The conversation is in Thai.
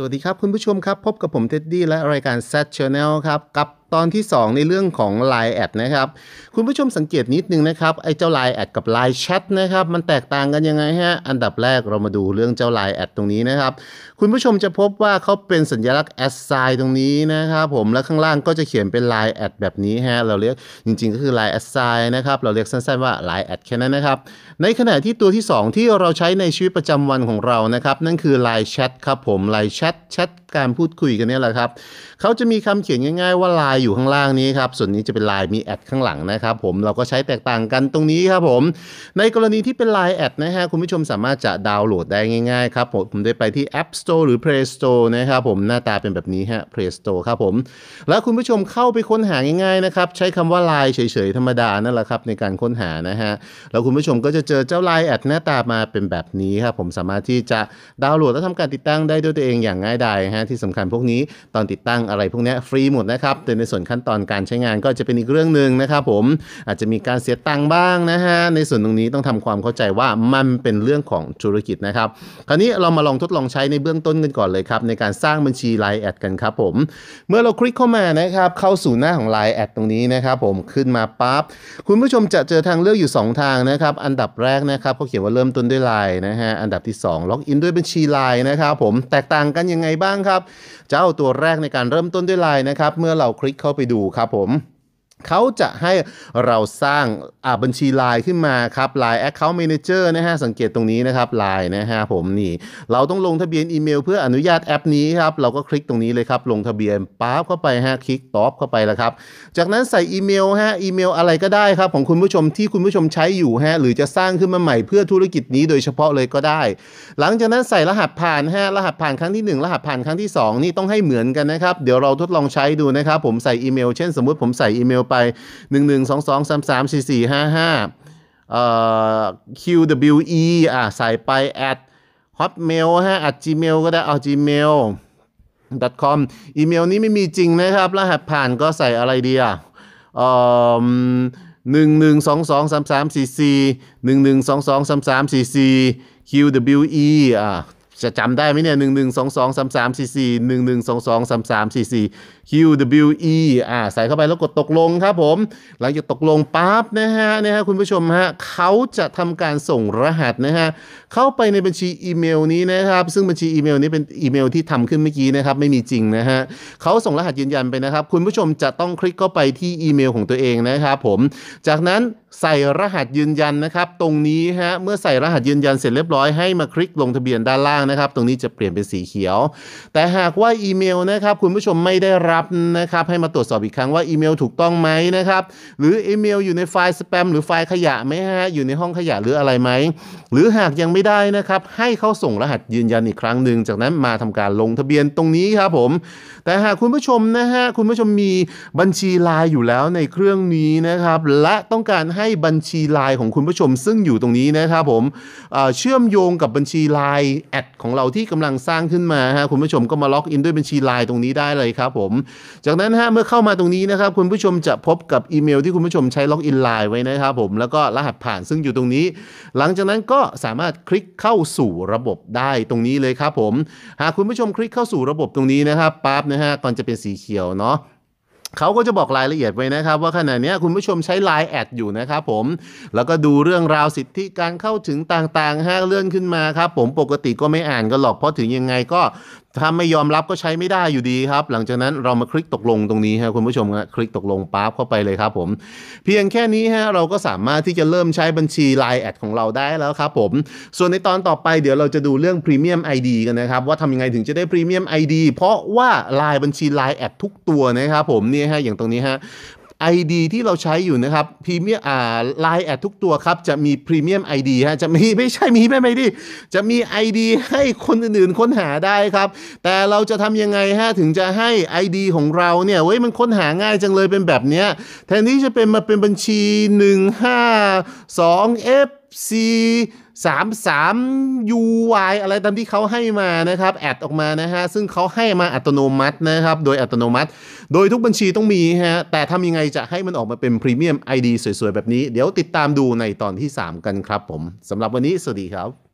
สวัสดีครับคุณผู้ชมครับ พบกับผมเท็ดดี้และรายการ s ซ t Channel ครับ กับ ตอนที่ 2 ในเรื่องของ Line แอดนะครับ คุณผู้ชมสังเกตนิดนึงนะครับ ไอ้เจ้า Line แอดกับ Line Chat นะครับ มันแตกต่างกันยังไงฮะ อันดับแรกเรามาดูเรื่องเจ้า Line แอดตรงนี้นะครับ คุณผู้ชมจะพบว่าเขาเป็นสัญลักษณ์ at sign ตรงนี้นะครับผม และข้างล่างก็จะเขียนเป็น Line แอดแบบนี้ฮะ เราเรียกจริงๆ ก็คือ Line at sign นะครับ เราเรียกสั้นๆว่า Line แอดแค่นั้นนะครับ ในขณะที่ตัวที่ 2 ที่เราใช้ในชีวิตประจำวันของเรานะครับ นั่นคือ Line Chat ครับผม Line Chat แชทการพูดคุยกันนี่แหละครับ เขาจะมีคำเขียนง่าย ๆว่า Line อยู่ข้างล่างนี้ครับส่วนนี้จะเป็น Line มีแอดข้างหลังนะครับผมเราก็ใช้แตกต่างกันตรงนี้ครับผมในกรณีที่เป็น Line แอดนะฮะคุณผู้ชมสามารถจะดาวน์โหลดได้ง่ายๆครับผมผมได้ไปที่ App Store หรือ Play Store นะครับผมหน้าตาเป็นแบบนี้ฮะ Play Store ครับผมแล้วคุณผู้ชมเข้าไปค้นหาง่ายๆนะครับใช้คำว่า Line เฉยๆธรรมดานั่นแหละครับในการค้นหานะฮะแล้วคุณผู้ชมก็จะเจอเจ้า Line แอดหน้าตามาเป็นแบบนี้ครับผมสามารถที่จะดาวน์โหลดและทำการติดตั้งได้ด้วยตัวเองอย่างง่ายดายฮะที่สำคัญพวกนี้ตอนติดตั้งอะไรพวกนี้ฟรีหมดนะครับแต่ในส่วนขั้นตอนการใช้งานก็จะเป็นอีกเรื่องหนึ่งนะครับผมอาจจะมีการเสียตังค์บ้างนะฮะในส่วนตรงนี้ต้องทำความเข้าใจว่ามันเป็นเรื่องของธุรกิจนะครับคราวนี้เรามาลองทดลองใช้ในเบื้องต้นกันก่อนเลยครับในการสร้างบัญชี Line แอดกันครับผมเมื่อเราคลิกเข้ามานะครับเข้าสู่หน้าของ Line แอดตรงนี้นะครับผมขึ้นมาปั๊บคุณผู้ชมจะเจอทางเลือกอยู่ 2 ทางนะครับอันดับแรกนะครับเขาเขียนว่าเริ่มต้นด้วย Line นะฮะอันดับที่ 2 ล็อกอินด้วยบัญชี Line นะครับผมแตกต่างกันยังไงบ้างครับเจ้าตัวแรกในการเริ่มต้นด้วยไลน์นะครับเมื่อเราคลิกเข้าไปดูครับผม เขาจะให้เราสร้างบัญชี Line ขึ้นมาครับ Line Account Manager นะฮะสังเกตตรงนี้นะครับ Line นะฮะผมนี่ เราต้องลงทะเบียนอีเมล เพื่ออนุญาตแอปนี้ครับเราก็คลิกตรงนี้เลยครับ ลงทะเบียนปั๊บเข้าไปฮะคลิกตอบเข้าไปแล้วครับ จากนั้นใส่อีเมลฮะอีเมลอะไรก็ได้ครับ ของคุณผู้ชมที่คุณผู้ชมใช้อยู่ฮะหรือจะสร้างขึ้นมาใหม่เพื่อธุรกิจนี้โดยเฉพาะเลยก็ได้ หลังจากนั้นใส่รหัสผ่านฮะรหัสผ่านครั้งที่ 1 รหัสผ่านครั้งที่ 2 นี่ต้องให้เหมือนกันนะครับเดี๋ยวเราทดลองใช้ดูนะครับผมใส่อีเมล เช่น สมมุติผมใส่อีเมลไป 1 1 2 2 3 3 4 4 5 5เอ่อ QWE อะใส่ไป at hotmail ฮะ at gmail ก็ได้เอา gmail com อีเมลนี้ไม่มีจริงนะครับ รหัสผ่านก็ใส่อะไรดีอะเอ่อหนึ่งหนึ่งสองสองสามสามสี่สี่หนึ่งหนึ่งสองสองสามสามสี่สี่ QWE อะ จะจำได้ไหมเนี่ยหนึ่งหนึ่งสองสองสามสามสี่สี่หนึ่งหนึ่งสองสองสามสามสี่สี่ QWE อ่าใส่เข้าไปแล้วกดตกลงครับผม หลังจากตกลงปั๊บนะฮะนะฮะคุณผู้ชมฮะเขาจะทำการส่งรหัสนะฮะเข้าไปในบัญชีอีเมลนี้นะครับ ซึ่งบัญชีอีเมลนี้เป็นอีเมลที่ทำขึ้นเมื่อกี้นะครับ ไม่มีจริงนะฮะเขาส่งรหัสยืนยันไปนะครับ คุณผู้ชมจะต้องคลิกเข้าไปที่อีเมลของตัวเองนะครับผม จากนั้นใส่รหัสยืนยันนะครับ ตรงนี้ฮะเมื่อใส่รหัสยืนยันเสร็จเรียบร้อยให้มาคลิกลงทะเบียนด้านล่างนะครับ ตรงนี้จะเปลี่ยนเป็นสีเขียว แต่หากว่าอีเมลนะครับคุณผู้ชมไม่ได้รับนะครับให้มาตรวจสอบอีกครั้งว่าอีเมลถูกต้องไหมนะครับหรืออีเมลอยู่ในไฟล์สแปมหรือไฟล์ขยะไหมฮะอยู่ในห้องขยะหรืออะไรไหมหรือหากยังไม่ได้นะครับให้เขาส่งรหัสยืนยันอีกครั้งหนึ่งจากนั้นมาทำการลงทะเบียนตรงนี้ครับผม แต่หากคุณผู้ชมนะฮะคุณผู้ชมมีบัญชีไลน์อยู่แล้วในเครื่องนี้นะครับและต้องการใให้บัญชีไลน์ของคุณผู้ชม ซึ่งอยู่ตรงนี้นะครับผมเชื่อมโยงกับบัญชีไลน์แอดของเราที่กำลังสร้างขึ้นมาฮะคุณผู้ชมก็มาล็อกอินด้วยบัญชีไลน์ตรงนี้ได้เลยครับผม จากนั้นฮะเมื่อเข้ามาตรงนี้นะครับคุณผู้ชมจะพบกับอีเมลที่คุณผู้ชมใช้ล็อกอินไลน์ไว้นะครับผมแล้วก็รหัสผ่านซึ่งอยู่ตรงนี้ หลังจากนั้นก็สามารถคลิกเข้าสู่ระบบได้ตรงนี้เลยครับผม หากคุณผู้ชมคลิกเข้าสู่ระบบตรงนี้นะครับปั๊บนะฮะก่อนจะเป็นสีเขียวเนาะ เขาก็จะบอกรายละเอียดไว้นะครับ ว่าขณะนี้คุณผู้ชมใช้ Line แอดอยู่นะครับผม แล้วก็ดูเรื่องราวสิทธิการเข้าถึงต่างๆฮะเลื่อนขึ้นมาครับผมปกติก็ไม่อ่านกันหรอกเพราะถึงยังไงก็ถ้าไม่ยอมรับก็ใช้ไม่ได้อยู่ดีครับ หลังจากนั้นเรามาคลิกตกลงตรงนี้ฮะคุณผู้ชมคลิกตกลงปั๊บเข้าไปเลยครับผม เพียงแค่นี้ฮะเราก็สามารถที่จะเริ่มใช้บัญชี Line แอดของเราได้แล้วครับผม ส่วนในตอนต่อไปเดี๋ยวเราจะดูเรื่อง Premium ID กันนะครับ ว่าทำยังไงถึงจะได้ Premium ID เพราะว่าลายบัญชี Line แอดทุกตัวนะครับผมนี่ฮะอย่างตรงนี้ฮะ ID ที่เราใช้อยู่นะครับพรีเมียมอ่าไลน์แอดทุกตัวครับ จะมีพรีเมียม ID ฮะจะมีไม่ใช่มีไม่ไม่ดิจะมี ID ให้คนอื่นๆค้นหาได้ครับ แต่เราจะทำยังไงฮะถึงจะให้ ID ของเราเนี่ยเว้ยมันค้นหาง่ายจังเลยเป็นแบบเนี้ยแทนที่จะเป็นมาเป็นบัญชี FC 33 UY อะไรตามที่เขาให้มานะครับ แอดออกมานะฮะ ซึ่งเขาให้มาอัตโนมัตินะครับ โดยอัตโนมัติ โดยทุกบัญชีต้องมีฮะ แต่ทำยังไงจะให้มันออกมาเป็นพรีเมียม ID สวยๆ แบบนี้ เดี๋ยวติดตามดูในตอนที่ 3 กันครับผมสำหรับวันนี้ สวัสดีครับ